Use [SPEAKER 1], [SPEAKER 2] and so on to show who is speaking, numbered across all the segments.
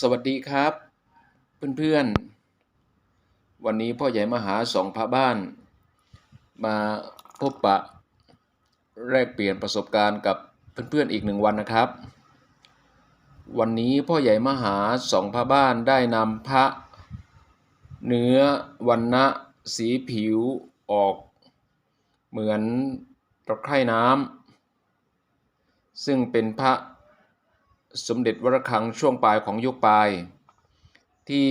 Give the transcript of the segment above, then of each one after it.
[SPEAKER 1] สวัสดีครับ เพื่อนๆ วันนี้พ่อใหญ่มหาสองพระบ้าน มาพบปะ แลกเปลี่ยนประสบการณ์กับเพื่อนๆอีกหนึ่งวันนะครับ วันนี้พ่อใหญ่มหาสองพระบ้านได้นำพระ เนื้อวันนะสีผิวออก เหมือนตะไคร่น้ำซึ่งเป็นพระ สมเด็จวรคังช่วงปลายของยุคปลาย ที่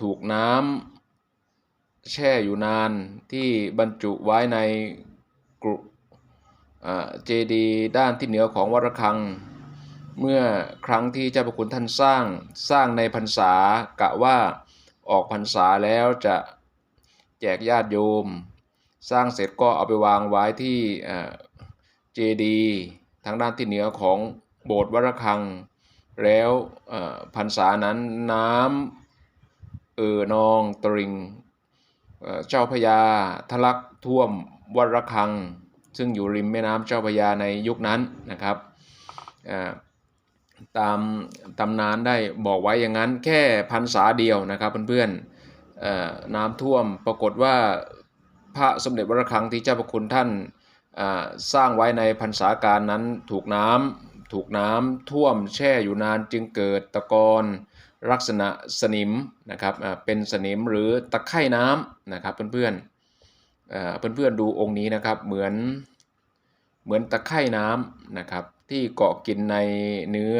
[SPEAKER 1] ถูกน้ำแช่อยู่นานที่บรรจุไว้ในกรุเจดีด้านที่เหนือของวรคัง เมื่อครั้งที่เจ้าพระคุณท่านสร้างสร้างในพรรษากะว่าออกพรรษาแล้วจะแจกญาติโยม สร้างเสร็จก็เอาไปวางไว้ที่เจดีทางด้านที่เหนือของ โบสถ์วระฆัง แล้วพรรษานั้นน้ำเอ่อนองตริงเจ้าพยาทะลักท่วมวระฆัง ซึ่งอยู่ริมแม่น้ำเจ้าพยาในยุคนั้นนะครับตามตำนานได้บอกไว้อย่างนั้นแค่พรรษาเดียวนะครับเพื่อนๆน้ำท่วมปรากฏว่าพระสมเด็จวรคังที่เจ้าพระคุณท่านสร้างไว้ในพรรษาการนั้นถูกน้ำ ถูกน้ำท่วมแช่อยู่นานจึงเกิดตะกอนลักษณะสนิมนะครับเป็นสนิมหรือตะไคร่น้ำนะครับเพื่อนๆเพื่อนๆดูองค์นี้นะครับเหมือนเหมือนตะไคร่น้ำนะครับที่เกาะกินในเนื้อ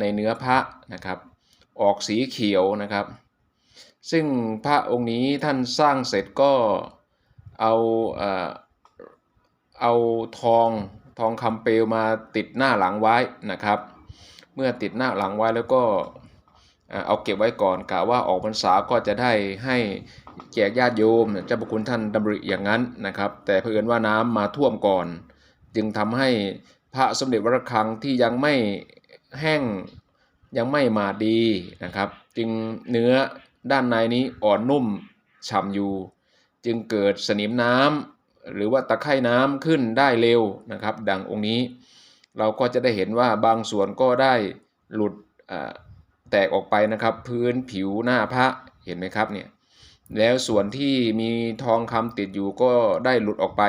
[SPEAKER 1] ในเนื้อพระนะครับ ออกสีเขียวนะครับ ซึ่งพระองค์นี้ท่านสร้างเสร็จก็เอาเอาทอง ทองคำเปลวมาติดหน้าหลังไว้นะครับ เมื่อติดหน้าหลังไว้แล้วก็เอาเก็บไว้ก่อนกะว่าออกพรรษาก็จะได้ให้แจกญาติโยมเจ้าพระคุณท่านดำริอย่างนั้นนะครับ แต่เพื่อนว่าน้ำมาท่วมก่อน จึงทำให้พระสมเด็จวรคังที่ยังไม่แห้งยังไม่มาดีนะครับ จึงเนื้อด้านในนี้อ่อนนุ่มฉ่ำอยู่ จึงเกิดสนิมน้ำ หรือว่าตะไคร่น้ำขึ้นได้เร็วนะครับ ดังองค์นี้ เราก็จะได้เห็นว่าบางส่วนก็ได้หลุดแตกออกไปนะครับ พื้นผิวหน้าพระเห็นไหมครับเนี่ยแล้วส่วนที่มีทองคำติดอยู่ก็ได้หลุดออกไป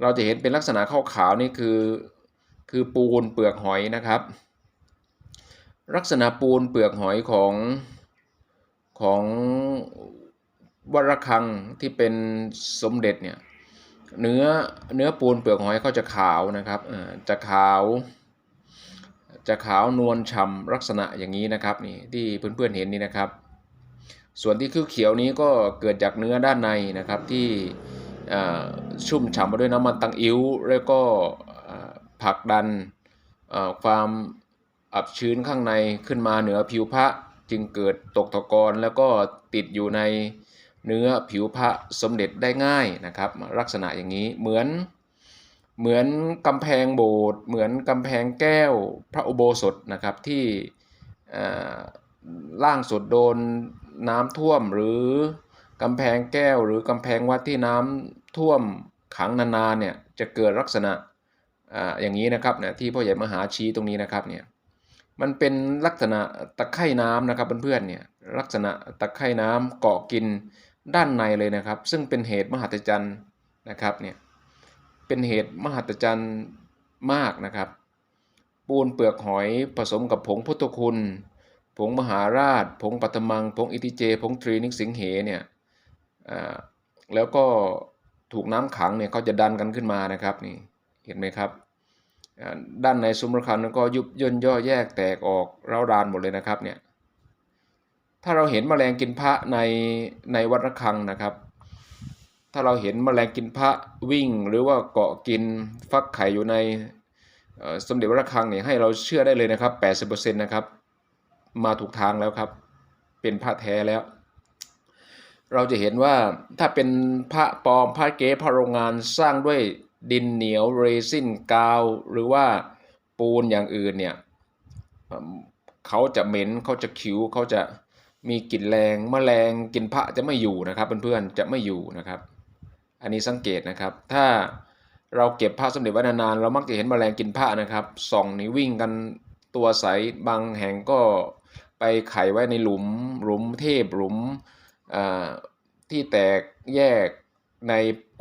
[SPEAKER 1] เราจะเห็นเป็นลักษณะขาวๆนี่คือคือปูนเปลือกหอยนะครับ ลักษณะปูนเปลือกหอยของของวรคังที่เป็นสมเด็จเนี่ย เนื้อเนื้อปูนเปลือกหอยเขาจะขาวนะครับจะขาว จะขาวนวลฉ่ำลักษณะอย่างนี้นะครับนี่ที่เพื่อนๆเห็นนี่นะครับ ส่วนที่คือเขียวนี้ก็เกิดจากเนื้อด้านในนะครับที่ชุ่มฉ่ำมาด้วยน้ำมันตังอิ้วแล้วก็ผลักดันความอับชื้นข้างในขึ้นมาเหนือผิวพระจึงเกิดตกตะกอนแล้วก็ติดอยู่ใน เนื้อผิวพระสมเด็จได้ง่ายนะครับ ลักษณะอย่างนี้เหมือนเหมือนกำแพงโบสถ์เหมือนกำแพงแก้วพระอุโบสถนะครับที่ล่างสุดโดนน้ำท่วมหรือกำแพงแก้วหรือกำแพงวัดที่น้ำท่วมขังนานๆเนี่ยจะเกิดลักษณะออย่างนี้นะครับเนี่ยที่พ่อใหญ่มหาชี้ตรงนี้นะครับเนี่ยมันเป็นลักษณะตะไคร่น้ำนะครับเพื่อนๆเนี่ยลักษณะตะไคร่น้ำเกาะกิน ด้านในเลยนะครับ ซึ่งเป็นเหตุมหัศจรรย์นะครับเนี่ยเป็นเหตุมหัศจรรย์มากนะครับ ปูนเปลือกหอยผสมกับผงพุทธคุณ ผงมหาราช ผงปัตมัง ผงอิติเจ ผงตรีนิกสิงเหเนี่ยแล้วก็ถูกน้ำขังเนี่ยเขาจะดันกันขึ้นมานะครับนี่เห็นไหมครับด้านในซุ้มระฆังนั้นก็ยุบย่นย่อแยกแตกออกเร้าดานหมดเลยนะครับเนี่ย ถ้าเราเห็นแมลงกินพระในในวัดระฆังนะครับ ถ้าเราเห็นแมลงกินพระวิ่ง หรือว่าเกาะกินฟักไข่อยู่ในสมเด็จวัดระฆังเนี่ยให้เราเชื่อได้เลยนะครับ80%นะครับมาถูกทางแล้วครับ เป็นพระแท้แล้ว เราจะเห็นว่าถ้าเป็นพระปลอมพระเก๊พระโรงงานสร้างด้วยดินเหนียวเรซินกาว หรือว่าปูนอย่างอื่นเนี่ยเขาจะเหม็นเขาจะคิ้วเขาจะ มีกลิ่นแรงมแมลงกินพระจะไม่อยู่นะครับเพื่อนๆจะไม่อยู่นะครับ อันนี้สังเกตนะครับ ถ้าเราเก็บผ้าสมเด็จไว้นานๆเรามักจะเห็นมแมลงกินผ้านะครับส่องนี้วิ่งกันตัวใสบางแห่งก็ไปไขไว้ในหลุม หลุมเทพหลุมที่แตกแยกใน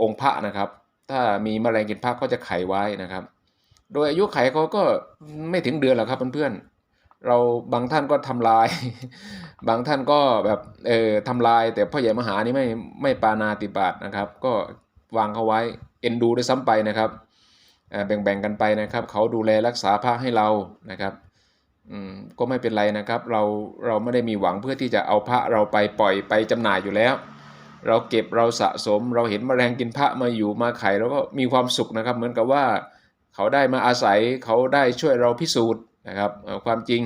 [SPEAKER 1] องค์พระนะครับ ถ้ามีแมลงกินพระก็จะไขไว้นะครับ โดยอายุไขเขาก็ไม่ถึงเดือนหรอกครับเพื่อนๆ เราบางท่านก็ทำลาย บางท่านก็แบบเออทำลาย แต่พ่อใหญ่มหานี่ไม่ไม่ปานาติบาตนะครับ ก็วางเขาไว้เอ็นดูด้วยซ้ำไปนะครับอ่าแบ่งๆกันไปนะครับ เขาดูแลรักษาพระให้เรานะครับอืมก็ไม่เป็นไรนะครับ เราเราไม่ได้มีหวังเพื่อที่จะเอาพระเราไปปล่อยไปจำหน่ายอยู่แล้ว เราเก็บเราสะสม เราเห็นมแมลงกินพระมาอยู่มาไข่เราก็มีความสุขนะครับ เหมือนกับว่า เขาได้มาอาศัยเขาได้ช่วยเราพิสูจน์ นะครับความจริง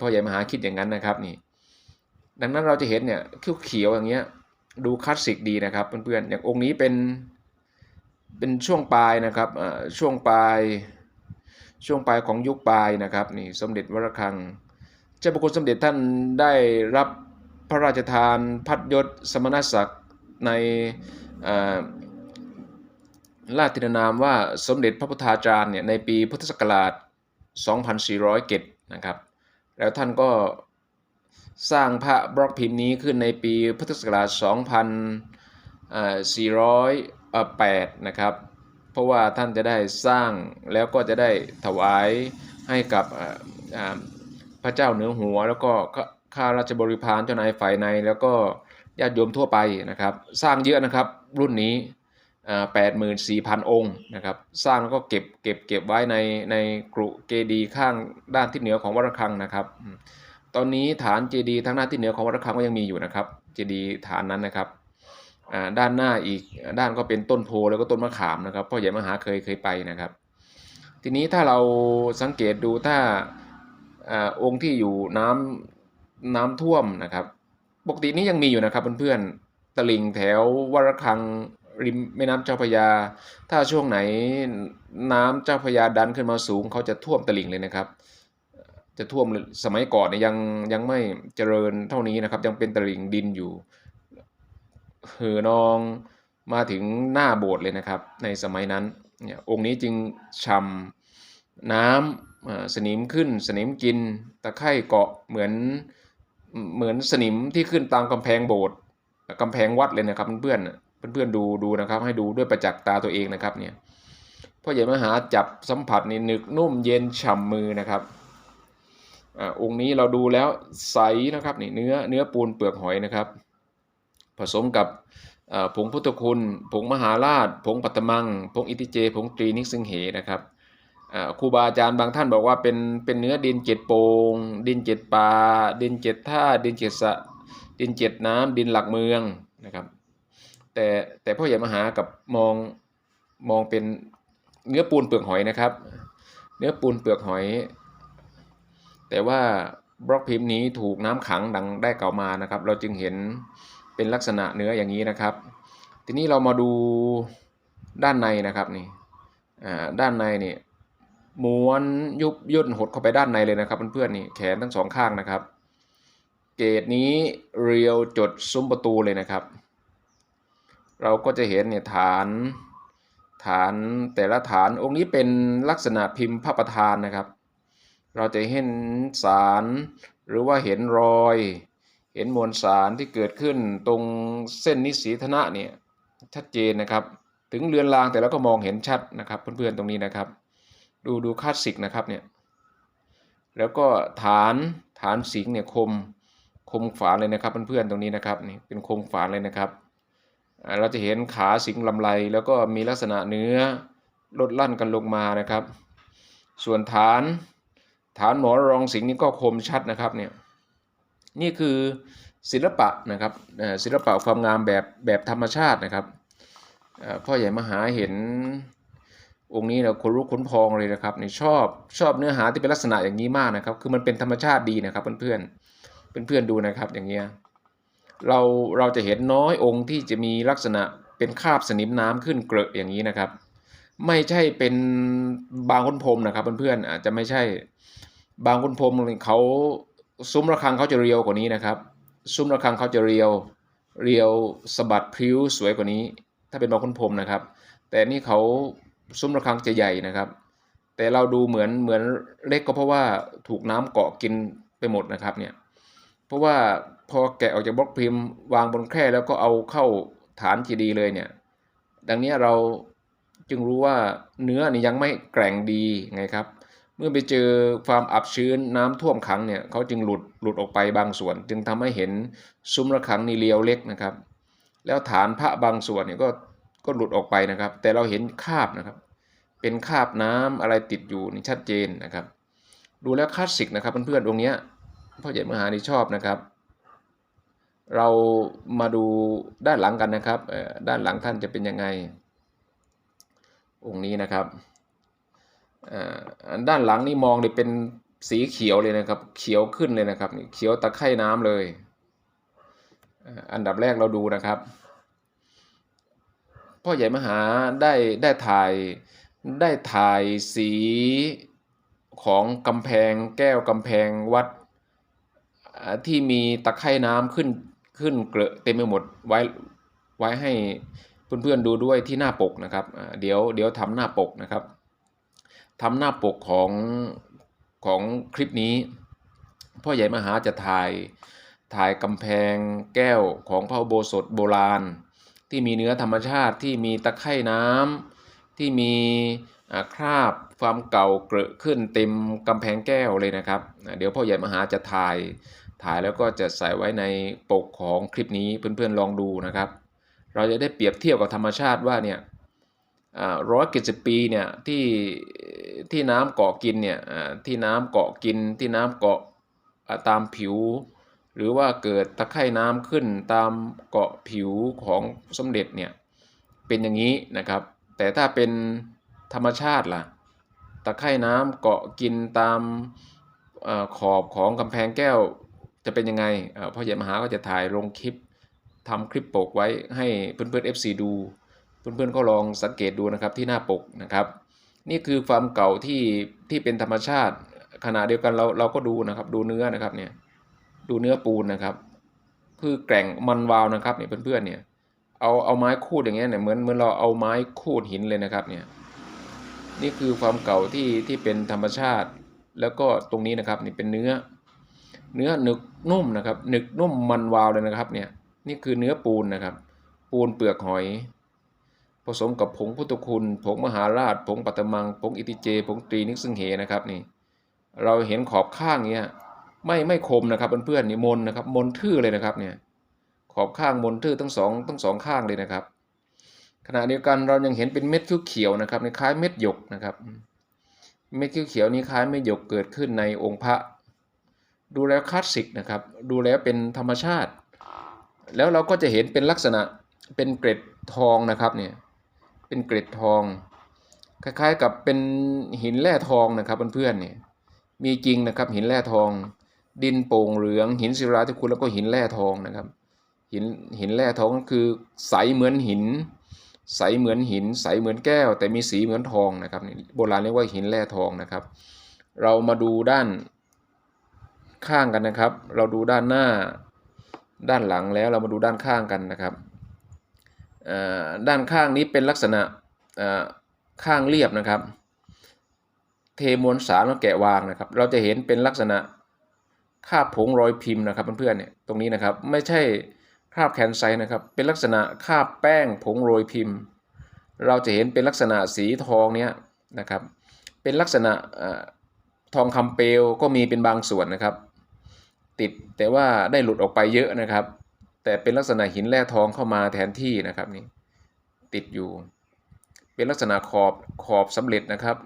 [SPEAKER 1] พ่อใหญ่มหาคิดอย่างนั้นนะครับนี่ดังนั้นเราจะเห็นเนี่ยเขียวๆอย่างเงี้ยดูคลาสสิกดีนะครับเพื่อนๆอย่างองค์นี้เป็นเป็นช่วงปลายนะครับช่วงปลายช่วงปลายของยุคปลายนะครับนี่สมเด็จวรคังเจ้าพระคุณสมเด็จท่านได้รับพระราชทานพัดยศสมณศักดิ์ในอ่าราชทินนามว่าสมเด็จพระพุทธาจารย์เนี่ยในปีพุทธศักราช 2407นะครับ แล้วท่านก็สร้างพระบล็อกพิมพ์นี้ขึ้นในปีพุทธศักราช 2408 นะครับ เพราะว่าท่านจะได้สร้างแล้วก็จะได้ถวายให้กับพระเจ้าเหนือหัว แล้วก็ข้าราชบริพารเจ้านายฝ่ายใน แล้วก็ญาติโยมทั่วไปนะครับ สร้างเยอะนะครับรุ่นนี้ แปดหมื่นสี่พันองค์นะครับสร้างแล้วก็เก็บเก็บเก็บไว้ในในกรุเกดีข้างด้านทิศเหนือของวัดระฆังนะครับ ตอนนี้ฐานเจดีย์ทางหน้าที่เหนือของวัดระฆังก็ยังมีอยู่นะครับเจดีฐานนั้นนะครับด้านหน้าอีกด้านก็เป็นต้นโพแล้วก็ต้นมะขามนะครับพ่อใหญ่มหาเคยเคยไปนะครับ ทีนี้ถ้าเราสังเกตดูถ้าอองค์ที่อยู่น้ำน้ำท่วมนะครับ ปกตินี้ยังมีอยู่นะครับเพื่อนๆตลิ่งแถววัดระฆัง ริมแม่น้ำเจ้าพยา ถ้าช่วงไหนน้ำเจ้าพยาดันขึ้นมาสูง เขาจะท่วมตลิ่งเลยนะครับ จะท่วมสมัยก่อนเนี่ยยังยังไม่เจริญเท่านี้นะครับ ยังเป็นตลิ่งดินอยู่เหือนองมาถึงหน้าโบสถ์เลยนะครับ ในสมัยนั้นเนี่ยองค์นี้จึงชำน้ำอ่าสนิมขึ้นสนิมกินตะไคร่เกาะเหมือนเหมือนสนิมที่ขึ้นตามกำแพงโบสถ์กำแพงวัดเลยนะครับเพื่อน เพื่อนๆดูดูนะครับ ให้ดูด้วยประจักษ์ตาตัวเองนะครับเนี่ยพ่อใหญ่มหาจับสัมผัสนี่หนึกนุ่มเย็นฉ่ำมือนะครับอ่าองค์นี้เราดูแล้วใสนะครับนี่เนื้อเนื้อปูนเปลือกหอยนะครับ ผสมกับผงพุทธคุณ ผงมหาราช ผงปัตตมัง ผงอิติเจ ผงตรีนิกซึงเหนะครับครูบาอาจารย์บางท่านบอกว่าเป็นเป็นเนื้อดินเจ็ดโปงดินเจ็ดป่าดินเจ็ดท่าดินเจ็ดสะดินเจ็ดน้ำดินหลักเมืองนะครับ แต่แต่พ่อใหญ่มหากับมองมองเป็นเนื้อปูนเปลือกหอยนะครับ เนื้อปูนเปลือกหอย แต่ว่าบล็อกพิมพ์นี้ถูกน้ำขังดังได้เก่ามานะครับ เราจึงเห็นเป็นลักษณะเนื้ออย่างนี้นะครับ ทีนี้เรามาดูด้านในนะครับนี่ด้านในนี่ม้วนยุบย่นหดเข้าไปด้านในเลยนะครับเพื่อนๆนี่แขนทั้งสองข้างนะครับ เกรดนี้เรียวจดซุ้มประตูเลยนะครับ เราก็จะเห็นเนี่ยฐาน ฐานแต่ละฐานองค์นี้เป็นลักษณะพิมพ์พระประธานนะครับ เราจะเห็นสารหรือว่าเห็นรอย เห็นมวลสารที่เกิดขึ้นตรงเส้นนิสีธนะเนี่ยชัดเจนนะครับ ถึงเรือนรางแต่เราก็มองเห็นชัดนะครับ เพื่อนๆตรงนี้นะครับ ดูดูคลาสสิกนะครับเนี่ยแล้วก็ฐานฐานสิงเนี่ยคมคมฝานเลยนะครับเพื่อนๆตรงนี้นะครับนี่เป็นคมฝานเลยนะครับ เราจะเห็นขาสิงห์ลำไรแล้วก็มีลักษณะเนื้อลดลั่นกันลงมานะครับ ส่วนฐานฐานหมอรองสิงห์นี่ก็คมชัดนะครับเนี่ยนี่คือศิลปะนะครับศิลปะความงามแบบแบบธรรมชาตินะครับพ่อใหญ่มหาเห็นองค์นี้เราคนรู้ขนพองเลยนะครับนี่ชอบชอบเนื้อหาที่เป็นลักษณะอย่างนี้มากนะครับ คือมันเป็นธรรมชาติดีนะครับเพื่อนๆเพื่อนๆดูนะครับอย่างเงี้ย เราเราจะเห็นน้อยองค์ที่จะมีลักษณะเป็นคราบสนิมน้ำขึ้นเกลอะอย่างนี้นะครับ ไม่ใช่เป็นบางคนพรมนะครับเพื่อนๆอาจจะไม่ใช่บางคนพรมเขาซุ้มระฆังเขาจะเรียวกว่านี้นะครับ ซุ้มระฆังเขาจะเรียวเรียวสะบัดพริ้วสวยกว่านี้ ถ้าเป็นบางคนพรมนะครับ แต่นี่เขาซุ้มระฆังจะใหญ่นะครับ แต่เราดูเหมือนเหมือนเล็กก็เพราะว่าถูกน้ำเกาะกินไปหมดนะครับเนี่ยเพราะว่า พอแกะออกจากบล็อกพิมพ์ วางบนแคร่แล้วก็เอาเข้าฐานจีดีเลยเนี่ย ดังนี้เราจึงรู้ว่าเนื้อนี่ยังไม่แกร่งดีไงครับ เมื่อไปเจอความอับชื้นน้ำท่วมขังเนี่ยเขาจึงหลุดหลุดออกไปบางส่วน จึงทำให้เห็นซุ้มระฆังนี่เลียวเล็กนะครับ แล้วฐานพระบางส่วนเนี่ยก็ก็หลุดออกไปนะครับ แต่เราเห็นคาบนะครับ เป็นคาบน้ำอะไรติดอยู่นี่ชัดเจนนะครับ ดูแล้วคลาสสิกนะครับเพื่อนๆองเนี้ยพ่อใหญ่มหานี่ชอบนะครับ เรามาดูด้านหลังกันนะครับด้านหลังท่านจะเป็นยังไง องค์นี้นะครับอ่าด้านหลังนี่มองเนี่ยเป็นสีเขียวเลยนะครับ เขียวขึ้นเลยนะครับเขียวตะไคร่น้ำเลย อันดับแรกเราดูนะครับ พ่อใหญ่มหาได้ได้ถ่ายได้ถ่ายสีของกำแพงแก้วกำแพงวัดที่มีตะไคร่น้ำขึ้น ขึ้นเกลอเต็มไปหมดไว้ไว้ให้เพื่อนๆดูด้วยที่หน้าปกนะครับเดี๋ยวเดี๋ยวทำหน้าปกนะครับทำหน้าปกของของคลิปนี้ พ่อใหญ่มหาจะถ่ายถ่ายกำแพงแก้วของพระอุโบสถโบราณ ที่มีเนื้อธรรมชาติที่มีตะไคร่น้ำที่มีคราบความเก่าเกลอะขึ้นเต็มกำแพงแก้วเลยนะครับ เดี๋ยวพ่อใหญ่มหาจะถ่าย ถ่ายแล้วก็จะใส่ไว้ในปกของคลิปนี้เพื่อนๆลองดูนะครับ เราจะได้เปรียบเทียบกับธรรมชาติว่าเนี่ยร้อยกิจปีเนี่ยที่ที่น้ำเกาะกินเนี่ยที่น้ำเกาะกินที่น้ำเกาะตามผิว หรือว่าเกิดตะไคร่น้ำขึ้นตามเกาะผิวของสมเด็จเนี่ยเป็นอย่างนี้นะครับ แต่ถ้าเป็นธรรมชาติล่ะตะไคร่น้ำเกาะกินตามอขอบของกำแพงแก้ว จะเป็นยังไงเอ่อพ่อใหญ่มหาก็จะถ่ายลงคลิปทำคลิปปกไว้ให้เพื่อนๆ FC ดู เพื่อนๆก็ลองสังเกตดูนะครับที่หน้าปกนะครับ นี่คือความเก่าที่ที่เป็นธรรมชาติขณะเดียวกันเราเราก็ดูนะครับ ดูเนื้อนะครับเนี่ยดูเนื้อปูนนะครับ คือแกร่งมันวาวนะครับเนี่ยเพื่อนๆเนี่ยเอาเอาไม้คูดอย่างเงี้ยเนี่ยเหมือนเหมือนเราเอาไม้คูดหินเลยนะครับเนี่ยนี่คือความเก่าที่ที่เป็นธรรมชาติ แล้วก็ตรงนี้นะครับนี่เป็นเนื้อ เนื้อหนึกนุ่มนะครับหนึกนุ่มมันวาวเลยนะครับเนี่ยนี่คือเนื้อปูนนะครับ ปูนเปลือกหอย ผสมกับผงพุทธคุณผงมหาราชผงปัตมังผงอิติเจผงตรีนิกซึ่งเหนะครับนี่เราเห็นขอบข้างเนี้ยไม่ไม่คมนะครับเพื่อนๆนี่มนนะครับมนทื่อเลยนะครับเนี่ยขอบข้างมนทื่อทั้งสองทั้งสองข้างเลยนะครับ ขณะเดียวกันเรายังเห็นเป็นเม็ดเขียวๆนะครับในคล้ายเม็ดหยกนะครับ เม็ดเขียวๆนี้คล้ายเม็ดหยกเกิดขึ้นในองค์พระ ดูแล้วคลาสสิกนะครับ ดูแล้วเป็นธรรมชาติ แล้วเราก็จะเห็นเป็นลักษณะเป็นเกร็ดทองนะครับเนี่ยเป็นเกร็ดทอง คล้ายๆกับเป็นหินแร่ทองนะครับเพื่อนๆเนี่ยมีจริงนะครับหินแร่ทอง ดินโป่งเหลือง หินศิลาที่คุณแล้วก็หินแร่ทองนะครับ หินหินแร่ทองก็คือใสเหมือนหิน ใสเหมือนหิน ใสเหมือนแก้ว แต่มีสีเหมือนทองนะครับโบราณเรียกว่าหินแร่ทองนะครับ เรามาดูด้าน ข้างกันนะครับ เราดูด้านหน้าด้านหลังแล้วเรามาดูด้านข้างกันนะครับอ่อด้านข้างนี้เป็นลักษณะอ่อข้างเรียบนะครับ เทมวลสารแล้วแกะวางนะครับ เราจะเห็นเป็นลักษณะคาบผงรอยพิมพ์นะครับเพื่อนๆเนี่ยตรงนี้นะครับไม่ใช่คาบแคนไซนะครับ เป็นลักษณะคาบแป้งผงโรยพิมพ์ เราจะเห็นเป็นลักษณะสีทองเนี้ยนะครับ เป็นลักษณะอ่อทองคำเปลวก็มีเป็นบางส่วนนะครับ ติดแต่ว่าได้หลุดออกไปเยอะนะครับ แต่เป็นลักษณะหินแร่ทองเข้ามาแทนที่นะครับนี่ติดอยู่ เป็นลักษณะขอบขอบสำเร็จนะครับ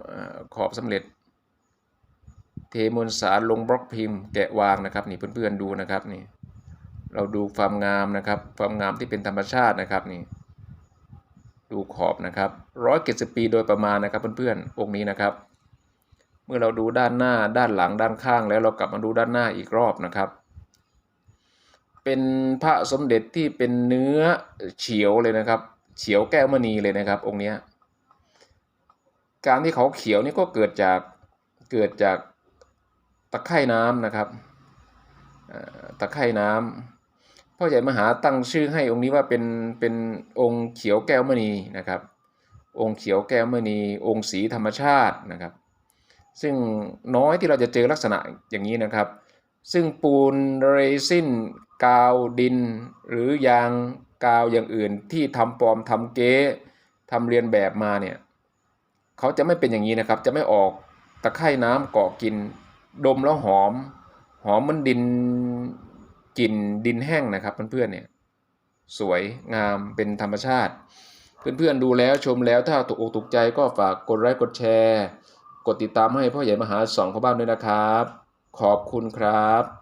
[SPEAKER 1] ขอบสำเร็จ เทมวลสารลงบล็อกพิมพ์แกะวางนะครับนี่เพื่อนๆดูนะครับนี่เราดูความงามนะครับความงามที่เป็นธรรมชาตินะครับนี่ดูขอบนะครับร้อยเจ็ดสิบปีโดยประมาณนะครับเพื่อนๆองค์นี้นะครับ เมื่อเราดูด้านหน้าด้านหลังด้านข้างแล้วเรากลับมาดูด้านหน้าอีกรอบนะครับ เป็นพระสมเด็จที่เป็นเนื้อเฉียวเลยนะครับ เฉียวแก้วมณีเลยนะครับ องค์นี้การที่เขาเขียวนี่ก็เกิดจากเกิดจากตะไคร่น้ำนะครับตะไคร่น้ำพ่อใหญ่มหาตั้งชื่อให้องค์นี้ว่าเป็นเป็นองค์เขียวแก้วมณีนะครับ องค์เขียวแก้วมณี องค์สีธรรมชาตินะครับ ซึ่งน้อยที่เราจะเจอลักษณะอย่างนี้นะครับ ซึ่งปูนเรซินกาวดิน หรือยางกาวอย่างอื่นที่ทำปลอมทำเก๊ทำเรียนแบบมาเนี่ยเขาจะไม่เป็นอย่างนี้นะครับ จะไม่ออกตะไคร่น้ำเกาะกิน ดมแล้วหอม หอมมันดินกลิ่นดินแห้งนะครับเพื่อนๆเนี่ยสวยงามเป็นธรรมชาติ เพื่อนๆดูแล้วชมแล้วถ้าถูกอกถูกใจก็ฝากกดไลค์กดแชร์ กดติดตามให้พ่อใหญ่มหาสองพ่อบ้านด้วยนะครับ ขอบคุณครับ